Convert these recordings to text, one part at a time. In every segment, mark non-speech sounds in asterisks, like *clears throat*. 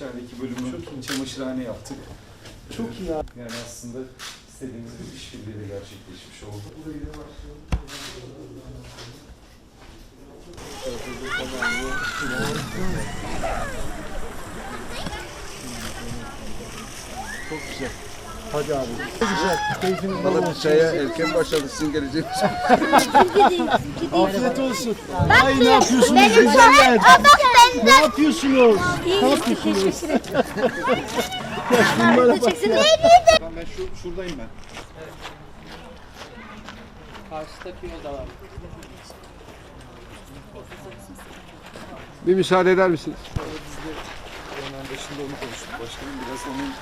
içerideki bölümü çamaşırhane yaptık. Çok iyi abi. Yani aslında istediğimiz bir işbirliği gerçekleşmiş oldu. Çok güzel. Hadi abi. Güzel. Keyfiniz bol olsun. çaya erken başladı sizin geleceğiniz. *laughs* Afiyet olsun. Ay ne yapıyorsunuz güzeller? Ne yapıyorsunuz? Ne yapıyorsunuz? ya *laughs* şunlara bak ya. Ben şu, şuradayım ben. Karşıdaki odalar. Bir müsaade eder misiniz? Hemen başında onu konuştuk başkanım. Biraz onun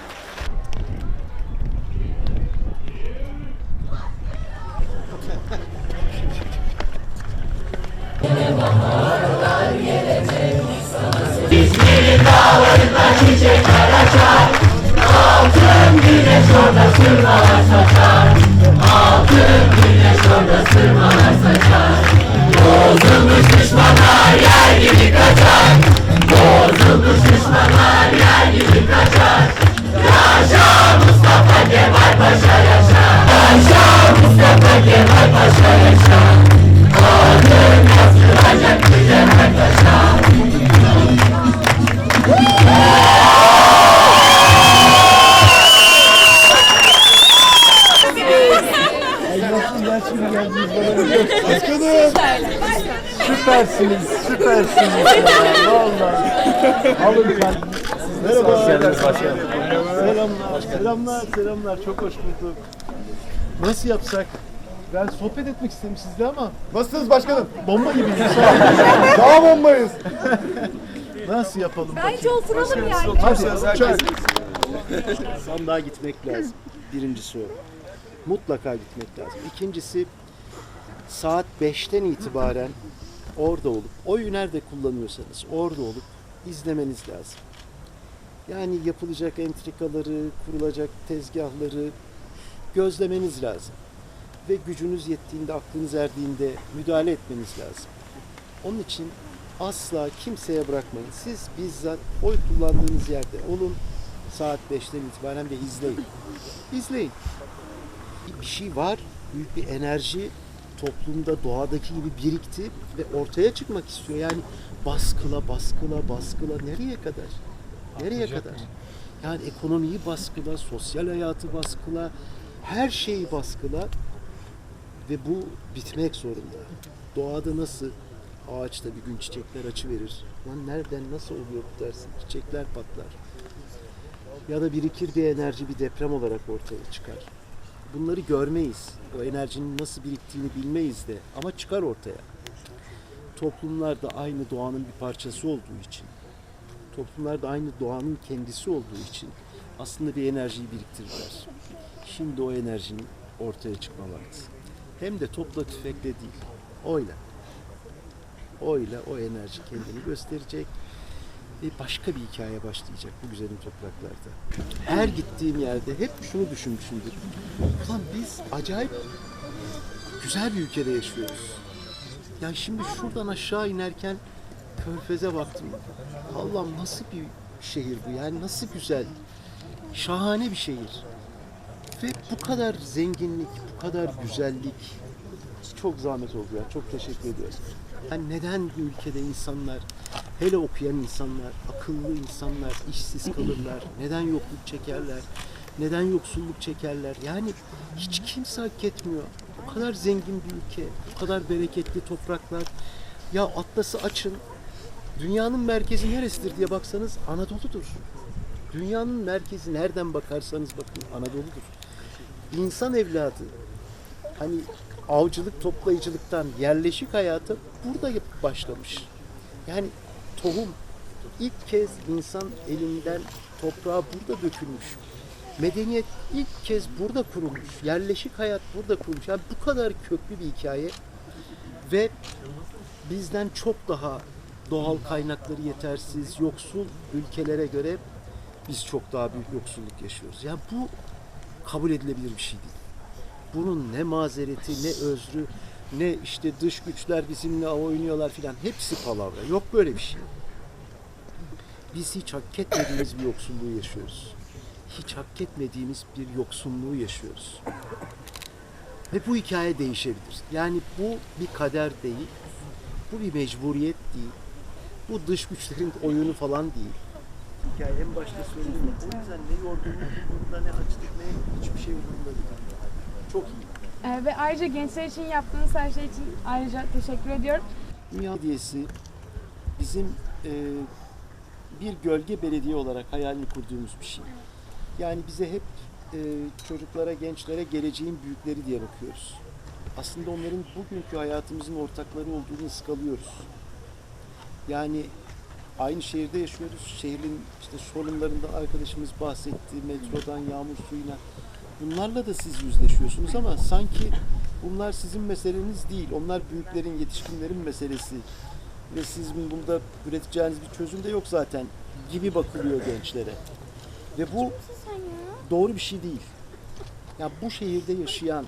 Ay nasıl gerçekten geldiniz bana. Başkanım. Süpersiniz, süpersiniz ya. Vallahi. Alın ben. Merhaba. Selamlar, selamlar, selamlar. Çok hoş bulduk. Nasıl yapsak? Ben sohbet etmek istedim sizle ama Nasılsınız başkanım? bomba *laughs* olun. Daha bombayız. *laughs* Nasıl yapalım? Bence oturalım yani. Hadi. Sandığa gitmek lazım. Birincisi o. Mutlaka gitmek lazım. İkincisi saat 5'ten itibaren orada olup, oyu nerede kullanıyorsanız orada olup izlemeniz lazım. Yani yapılacak entrikaları, kurulacak tezgahları gözlemeniz lazım. Ve gücünüz yettiğinde, aklınız erdiğinde müdahale etmeniz lazım. Onun için asla kimseye bırakmayın. Siz bizzat oy kullandığınız yerde olun. Saat 5'ten itibaren ve izleyin. İzleyin. Bir şey var, büyük bir enerji toplumda doğadaki gibi birikti ve ortaya çıkmak istiyor. Yani baskıla, baskıla, baskıla nereye kadar? Nereye kadar? Yani ekonomiyi baskıla, sosyal hayatı baskıla, her şeyi baskıla ve bu bitmek zorunda. Doğada nasıl ağaçta bir gün çiçekler açı verir. Lan nereden nasıl oluyor bu dersin? Çiçekler patlar. Ya da birikir bir enerji bir deprem olarak ortaya çıkar. Bunları görmeyiz. O enerjinin nasıl biriktiğini bilmeyiz de ama çıkar ortaya. Toplumlar da aynı doğanın bir parçası olduğu için, toplumlar da aynı doğanın kendisi olduğu için aslında bir enerjiyi biriktirirler. Şimdi o enerjinin ortaya çıkma vakti. Hem de topla tüfekle değil, oyla. Oyla o enerji kendini gösterecek başka bir hikaye başlayacak bu güzelim topraklarda. Her gittiğim yerde hep şunu düşünmüşümdür. Ulan biz acayip güzel bir ülkede yaşıyoruz. Ya şimdi şuradan aşağı inerken Körfez'e baktım. Allah'ım nasıl bir şehir bu yani nasıl güzel. Şahane bir şehir. Ve bu kadar zenginlik, bu kadar güzellik çok zahmet oldu ya. Çok teşekkür ediyorum. Yani neden bu ülkede insanlar, hele okuyan insanlar, akıllı insanlar işsiz kalırlar? Neden yokluk çekerler? Neden yoksulluk çekerler? Yani hiç kimse hak etmiyor. O kadar zengin bir ülke, o kadar bereketli topraklar. Ya atlası açın, dünyanın merkezi neresidir diye baksanız Anadolu'dur. Dünyanın merkezi nereden bakarsanız bakın Anadolu'dur. İnsan evladı hani avcılık toplayıcılıktan yerleşik hayata burada başlamış. Yani tohum ilk kez insan elinden toprağa burada dökülmüş. Medeniyet ilk kez burada kurulmuş. Yerleşik hayat burada kurulmuş. Yani bu kadar köklü bir hikaye ve bizden çok daha doğal kaynakları yetersiz, yoksul ülkelere göre biz çok daha büyük yoksulluk yaşıyoruz. Yani bu kabul edilebilir bir şey değil. Bunun ne mazereti, ne özrü, ne işte dış güçler bizimle oynuyorlar filan hepsi palavra. Yok böyle bir şey. Biz hiç hak etmediğimiz bir yoksulluğu yaşıyoruz. Hiç hak etmediğimiz bir yoksunluğu yaşıyoruz. Ve bu hikaye değişebilir. Yani bu bir kader değil, bu bir mecburiyet değil, bu dış güçlerin oyunu falan değil. Hikaye en başta söyledim. O yüzden ne yorgunluk umurumda ne açlık ne hiçbir şey umurumda değil. Çok iyi. Ee, ve ayrıca gençler için yaptığınız her şey için ayrıca teşekkür ediyorum. Dünya Belediyesi bizim e, bir gölge belediye olarak hayalini kurduğumuz bir şey. Yani bize hep e, çocuklara, gençlere geleceğin büyükleri diye bakıyoruz. Aslında onların bugünkü hayatımızın ortakları olduğunu ıskalıyoruz. Yani aynı şehirde yaşıyoruz. Şehrin işte sorunlarından arkadaşımız bahsetti. Metrodan, yağmur suyuna. Bunlarla da siz yüzleşiyorsunuz ama sanki bunlar sizin meseleniz değil. Onlar büyüklerin, yetişkinlerin meselesi. Ve sizin bunda üreteceğiniz bir çözüm de yok zaten gibi bakılıyor gençlere. Ve bu doğru bir şey değil. Ya bu şehirde yaşayan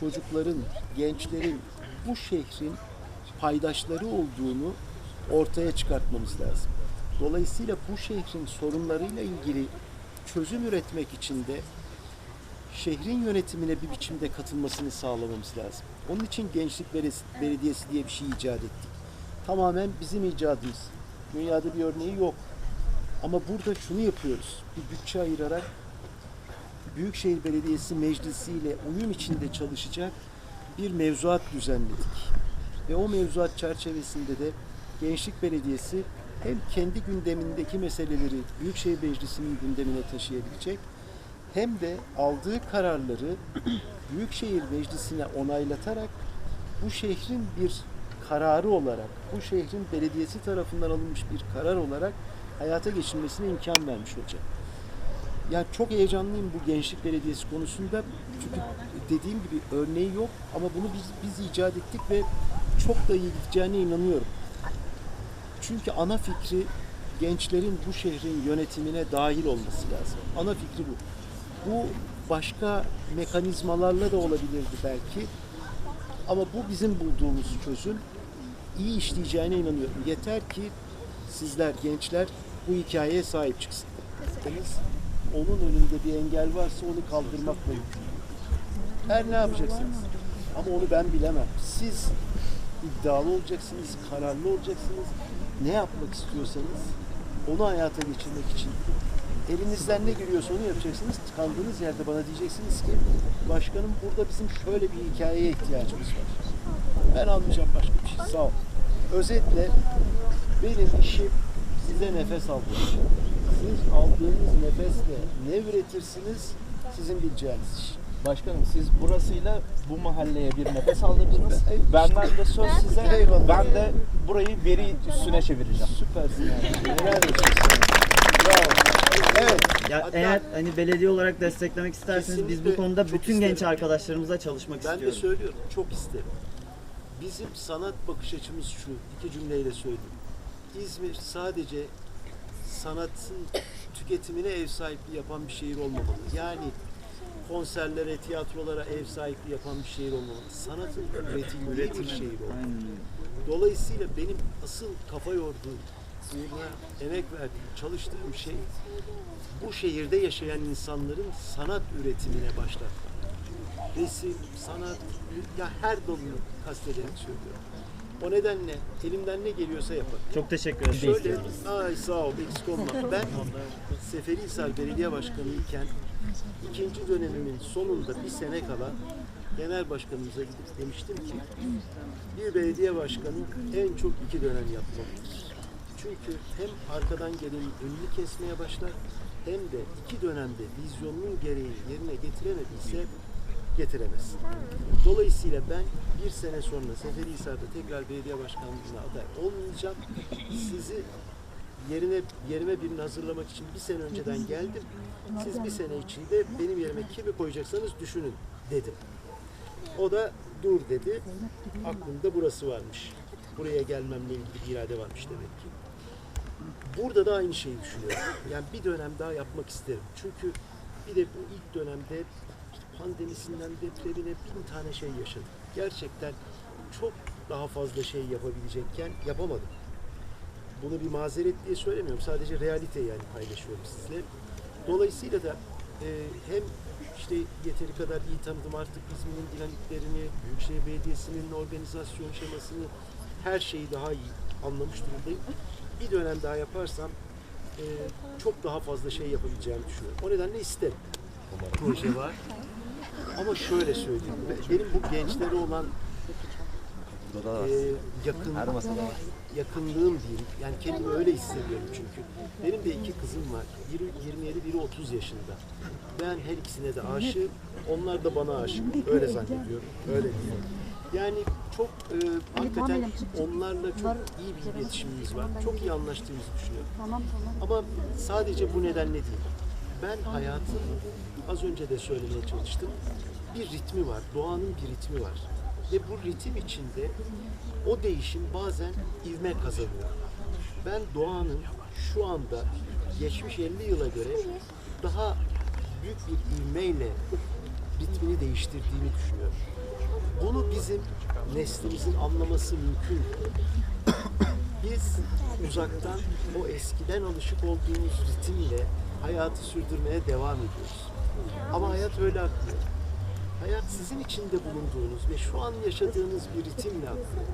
çocukların, gençlerin bu şehrin paydaşları olduğunu ortaya çıkartmamız lazım. Dolayısıyla bu şehrin sorunlarıyla ilgili çözüm üretmek için de şehrin yönetimine bir biçimde katılmasını sağlamamız lazım. Onun için Gençlik Belediyesi- diye bir şey icat ettik. Tamamen bizim icadımız. Dünyada bir örneği yok. Ama burada şunu yapıyoruz. Bir bütçe ayırarak Büyükşehir Belediyesi Meclisi ile uyum içinde çalışacak bir mevzuat düzenledik. Ve o mevzuat çerçevesinde de Gençlik Belediyesi hem kendi gündemindeki meseleleri Büyükşehir Meclisi'nin gündemine taşıyabilecek hem de aldığı kararları *clears throat* Büyükşehir Meclisi'ne onaylatarak bu şehrin bir kararı olarak, bu şehrin belediyesi tarafından alınmış bir karar olarak hayata geçirmesine imkan vermiş olacak. Ya çok heyecanlıyım bu gençlik belediyesi konusunda. Çünkü dediğim gibi örneği yok ama bunu biz biz icat ettik ve çok da iyi gideceğine inanıyorum. Çünkü ana fikri gençlerin bu şehrin yönetimine dahil olması lazım. Ana fikri bu. Bu başka mekanizmalarla da olabilirdi belki. Ama bu bizim bulduğumuz çözüm. iyi işleyeceğine inanıyorum. Yeter ki sizler gençler bu hikayeye sahip çıksınız. Onun önünde bir engel varsa onu kaldırmakla yükümlü. Her ne yapacaksınız? Ama onu ben bilemem. Siz iddialı olacaksınız, kararlı olacaksınız. Ne yapmak istiyorsanız onu hayata geçirmek için elinizden ne geliyorsa onu yapacaksınız. Kaldığınız yerde bana diyeceksiniz ki başkanım burada bizim şöyle bir hikayeye ihtiyacımız var. Ben almayacağım başka bir şey. Sağ ol. Özetle benim işim size nefes aldırmak. Siz aldığınız nefesle ne üretirsiniz sizin bileceğiniz iş. Başkanım siz burasıyla bu mahalleye bir nefes aldırdınız. Benden de söz size. Eyvallah. Ben de burayı veri üstüne çevireceğim. Süpersin yani. Helal olsun sana. Bravo. Evet. Ya Hatta eğer hani belediye olarak desteklemek isterseniz biz Kesinlikle bu konuda çok bütün genç isterim. arkadaşlarımızla çalışmak Ben de söylüyorum, çok isterim. Bizim sanat bakış açımız şu, iki cümleyle söyleyeyim. İzmir sadece sanatın tüketimine ev sahipliği yapan bir şehir olmamalı. Yani konserlere, tiyatrolara ev sahipliği yapan bir şehir olmamalı. Sanatın üretildiği bir şehir olmalı. Aynen öyle. Dolayısıyla benim asıl kafa yorduğum, uğruna emek verdiğim, çalıştığım şey bu şehirde yaşayan insanların sanat üretimine başlatmak. Resim, sanat, ya her dalını kastederek söylüyorum. O nedenle elimden ne geliyorsa yaparım. Çok teşekkür ederim. Şöyle, ay sağ ol, eksik olma. Ben Seferihisar Belediye Başkanı iken ikinci dönemimin sonunda bir sene kala genel başkanımıza gidip demiştim ki bir belediye başkanı en çok iki dönem yapmalıdır. Çünkü hem arkadan gelenin önünü kesmeye başlar hem de iki dönemde vizyonunun gereğini yerine getiremediyse getiremez. Dolayısıyla ben bir sene sonra Seferihisar'da tekrar belediye başkanlığına aday olmayacağım. Sizi yerine yerime birini hazırlamak için bir sene önceden geldim. Siz bir sene içinde benim yerime kimi koyacaksanız düşünün dedim. O da dur dedi. Aklımda burası varmış. Buraya gelmemle ilgili bir irade varmış demek ki. Burada da aynı şeyi düşünüyorum. Yani bir dönem daha yapmak isterim. Çünkü bir de bu ilk dönemde pandemisinden depremine bin tane şey yaşadık. Gerçekten çok daha fazla şey yapabilecekken yapamadım. bunu bir mazeret diye söylemiyorum. Sadece realiteyi yani paylaşıyorum sizle. Dolayısıyla da e, hem işte yeteri kadar iyi tanıdım artık İzmir'in dinamiklerini, Büyükşehir Belediyesi'nin organizasyon şemasını, her şeyi daha iyi anlamış durumdayım. Bir dönem daha yaparsam e, çok daha fazla şey yapabileceğimi düşünüyorum. O nedenle isterim. Proje var. Ama şöyle söyleyeyim. Benim bu gençlere olan e, yakın, yakınlığım diyeyim. Yani kendimi öyle hissediyorum çünkü. Benim de iki kızım var. Biri 27, biri 30 yaşında. Ben her ikisine de aşığım. Onlar da bana aşık. Öyle zannediyorum. Öyle diyeyim. Yani çok e, hakikaten onlarla çok iyi bir iletişimimiz var. Çok iyi anlaştığımızı düşünüyorum. Ama sadece bu nedenle değil. Ben hayatın az önce de söylemeye çalıştım. Bir ritmi var. Doğanın bir ritmi var. Ve bu ritim içinde o değişim bazen ivme kazanıyor. Ben doğanın şu anda geçmiş 50 yıla göre daha büyük bir ivmeyle ritmini değiştirdiğini düşünüyorum. Bunu bizim neslimizin anlaması mümkün. Biz uzaktan o eskiden alışık olduğumuz ritimle hayatı sürdürmeye devam ediyoruz. Ama hayat öyle akmıyor. Hayat sizin içinde bulunduğunuz ve şu an yaşadığınız bir ritimle akıyor.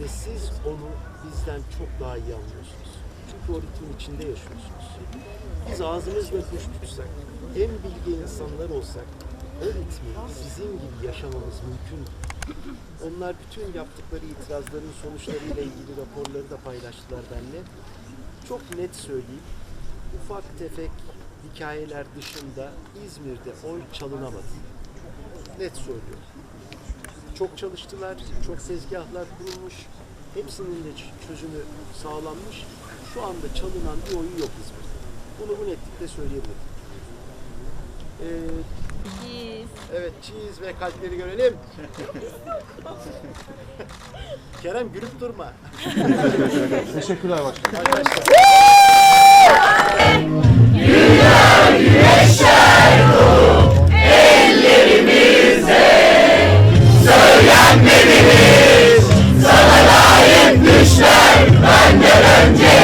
Ve siz onu bizden çok daha iyi anlıyorsunuz. Çünkü o ritmin içinde yaşıyorsunuz. Biz ağzımızla kuş tutsak, en bilgi insanlar olsak, o ritmi sizin gibi yaşamamız mümkün. Onlar bütün yaptıkları itirazların sonuçlarıyla ilgili raporları da paylaştılar benimle. Çok net söyleyeyim, ufak tefek hikayeler dışında İzmir'de oy çalınamadı. Net söylüyorum. Çok çalıştılar, çok tezgahlar kurulmuş. Hepsinin de çözümü sağlanmış. Şu anda çalınan bir oyun yok İzmir'de. Bunu bu netlikle söyleyebilirim. Ee, Evet, cheese ve kalpleri görelim. Kerem gülüp durma. Teşekkürler başkanım. Arkadaşlar. Güler güneşler doğup ellerimize Söylenmediniz sana layık düşler benden önce